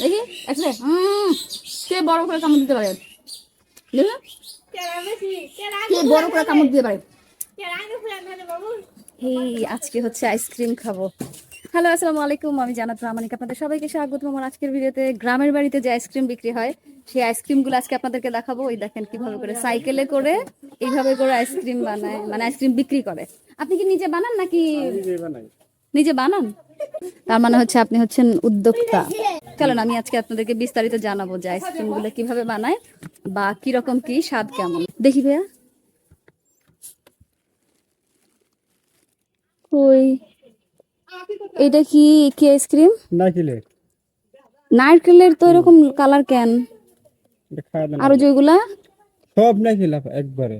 দেখি একটা কে বড় করে কামড় দিতে পারে? দেখি। কে বড় করে কামড় দিতে পারে? এই আজকে হচ্ছে আইসক্রিম খাব। হ্যালো আসসালামু আলাইকুম আমি জানাত প্রামাণিক আপনাদের সবাইকে স্বাগত আমার আজকের ভিডিওতে গ্রামের বাড়িতে যে আইসক্রিম বিক্রি হয় সেই আইসক্রিমগুলো আজকে আপনাদেরকে দেখাবো। ওই দেখেন কীভাবে করে সাইকেলে করে এইভাবে করে আইসক্রিম বানায় মানে আইসক্রিম বিক্রি করে। আপনি কি নিজে বানান নাকি নিজে বানান? তার মানে হচ্ছে আপনি হচ্ছেন উদ্যোক্তা। চলেন আমি আজকে আপনাদেরকে বিস্তারিত জানাব যে আইসক্রিমগুলো কীভাবে বানায় বা কীরকম কি স্বাদ কেমন। দেখি ভাইয়া। কই? এটা কি কি আইসক্রিম? নাকিলে নারকেলের তো এরকম কালার কেন? আরও যেগুলা সব নাকিলা একবারে।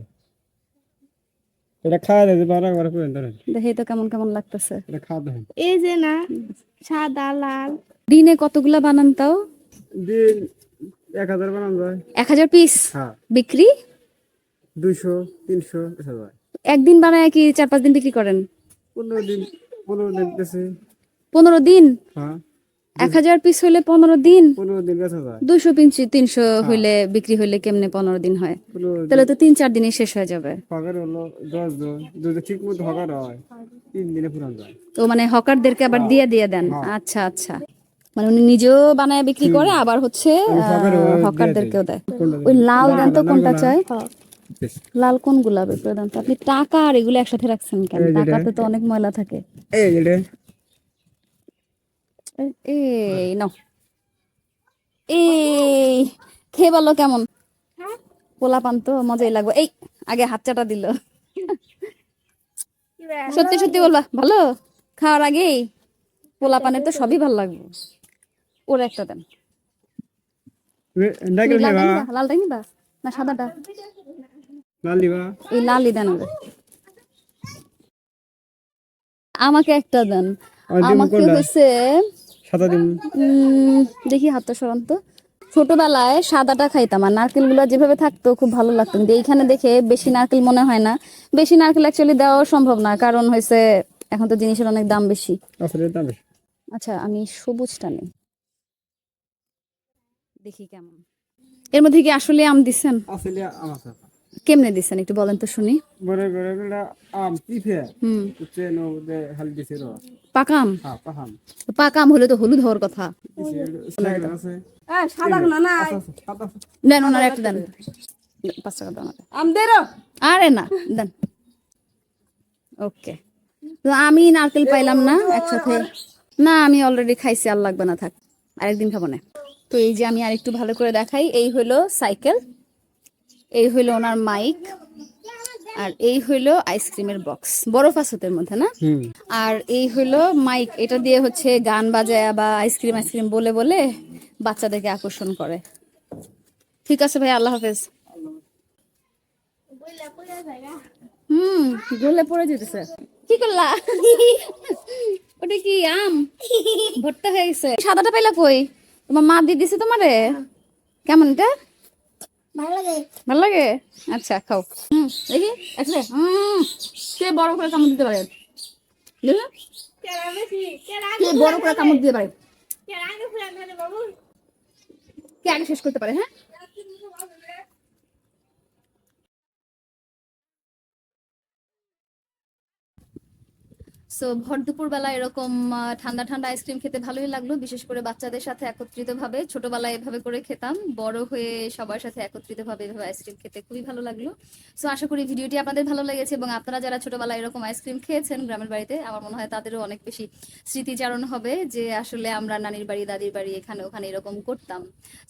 এটা খাওয়া দাওয়া বারো একবার করে ধরেন। দেখে তো কেমন কেমন লাগতেছে। এটা খাওয়া দাওয়া এই যে না সাদা লাল। দিনে কতগুলা বানান তাও? দিন এক হাজার বানান যায়। এক হাজার পিস হ্যাঁ। বিক্রি? দুইশো তিনশো এসব একদিন বানায় কি চার পাঁচ দিন বিক্রি করেন? পনেরো দিন পনেরো দিন পনেরো দিন? হ্যাঁ। এক হাজার পিস হইলে পনেরো দিন। পনেরো দিন যায় দুইশো তিনশো তিনশো হইলে বিক্রি হইলে কেমনে পনেরো দিন হয়? তাহলে তো তিন চার দিনে শেষ হয়ে যাবে। হকার হলো দশ জন। যদি ঠিক মতো হকার হয় তিন দিনে পুরান যায়। তো মানে হকারদেরকে আবার দিয়ে দিয়ে দেন? আচ্ছা আচ্ছা। মানে উনি নিজেও বানায় বিক্রি করে আবার হচ্ছে হকারদেরকেও দেয়। ওই লাল দেন তো কোনটা চাই? লাল। কোন গোলাপ এগুলো তো আপনি টাকা আর এগুলো একসাথে রাখছেন কেন? টাকাতে তো অনেক ময়লা থাকে। এই এ- এই নাও। এই খেয়ে বলো কেমন? পোলা পান তো মজাই লাগবে। এই আগে হাত চাটা দিল। সত্যি সত্যি বলবা ভালো? খাওয়ার আগেই পোলা পানে তো সবই ভালো লাগবে। ওর একটা দেন। এ, নারকেল লালটা খাইবা নিবা? না সাদাটা। এই লালই দেন ওরে। আমাকে একটা দেন। আমাকে হচ্ছে সাদা দিন দেখি হাতটা সরান তো। ছোটবেলায় সাদাটা খাইতাম আর নারকেলগুলো যেভাবে থাকতো খুব ভালো লাগতো। কিন্তু এইখানে দেখে বেশি নারকেল মনে হয় না। বেশি নারকেল অ্যাকচুয়ালি দেওয়া সম্ভব না কারণ হয়েছে এখন তো জিনিসের অনেক দাম বেশি। আসলে দাম বেশি। আচ্ছা আমি সবুজটা নেই। দেখি কেমন। এর মধ্যে কি আসলে আম দিচ্ছেন কেমনে দিচ্ছেন একটু বলেন তো শুনি। বড় বড় আম হুম। হ্যাঁ পাহাম তো পাকা আম হলে তো হলুদ হওয়ার কথা। না না সাদা দেন ওনার একটা দেন। পাঁচ টাকা আমাদের। আরে না দেন। ওকে। তো আমি নারকেল পাইলাম না একসাথে। না আমি অলরেডি খাইছি আর লাগবে না থাক। আরেকদিন খাব না। তো এই যে আমি আরেকটু ভালো করে দেখাই এই হলো সাইকেল। এই হইল ওনার মাইক। আর এই হইল আইসক্রিমের বক্স। বড় ফাসতের মধ্যে না? আর এই হইল মাইক। এটা দিয়ে হচ্ছে গান বাজায় বা আইসক্রিম আইসক্রিম বলে বলে বাচ্চাদেরকে আকর্ষণ করে। ঠিক আছে ভাই আল্লাহ হাফেজ। হুম গলে পড়ে যেতেছে। কি করলা? ওটা কি আম? ভর্তা হয়ে গেছে। সাদাটা পাইলা কই? তোমার মা দিয়ে দিছে তোমারে? কেমন এটা? ভালো লাগে? ভালো লাগে? আচ্ছা খাও। হুম দেখি হুম কে বড় করে কামড় দিতে পারে? কে বড় করে কামড় দিতে পারে? কে আগে শেষ করতে পারে হ্যাঁ? সো ভর দুপুর বেলা এরকম ঠান্ডা ঠান্ডা আইসক্রিম খেতে ভালোই লাগল। বিশেষ করে বাচ্চাদের সাথে একত্রিত ভাবে ছোটবেলায় এভাবে করে খেতাম। বড় হয়ে সবার সাথে একত্রিত ভাবে এভাবে আইসক্রিম খেতে খুবই ভালো লাগল। সো আশা করি ভিডিওটি আপনাদের ভালো লেগেছে এবং আপনারা যারা ছোটবেলায় এরকম আইসক্রিম খেয়েছেন গ্রামের বাড়িতে, আমার মনে হয় তাদেরও অনেক বেশি স্মৃতিচারণ হবে যে আসলে আমরা নানির বাড়ি, দাদির বাড়ি, এখানে, ওখানে এরকম করতাম।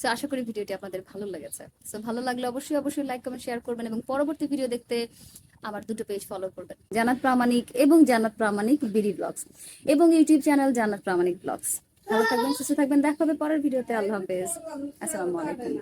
সো আশা করি ভিডিওটি আপনাদের ভালো লেগেছে। সো ভালো লাগলে অবশ্যই অবশ্যই লাইক কমেন্ট শেয়ার করবেন এবং পরবর্তী ভিডিও দেখতে আমার দুটো পেজ ফলো করবেন। জানাত প্রামাণিক এবং জানাত প্রামাণিক বিডি ব্লগস এবং YouTube channel Janat Pramanik blogs ভালো থাকবেন, সুস্থ থাকবেন, দেখা হবে পরের ভিডিওতে আল্লাহ হাফেজ। আসসালামু আলাইকুম।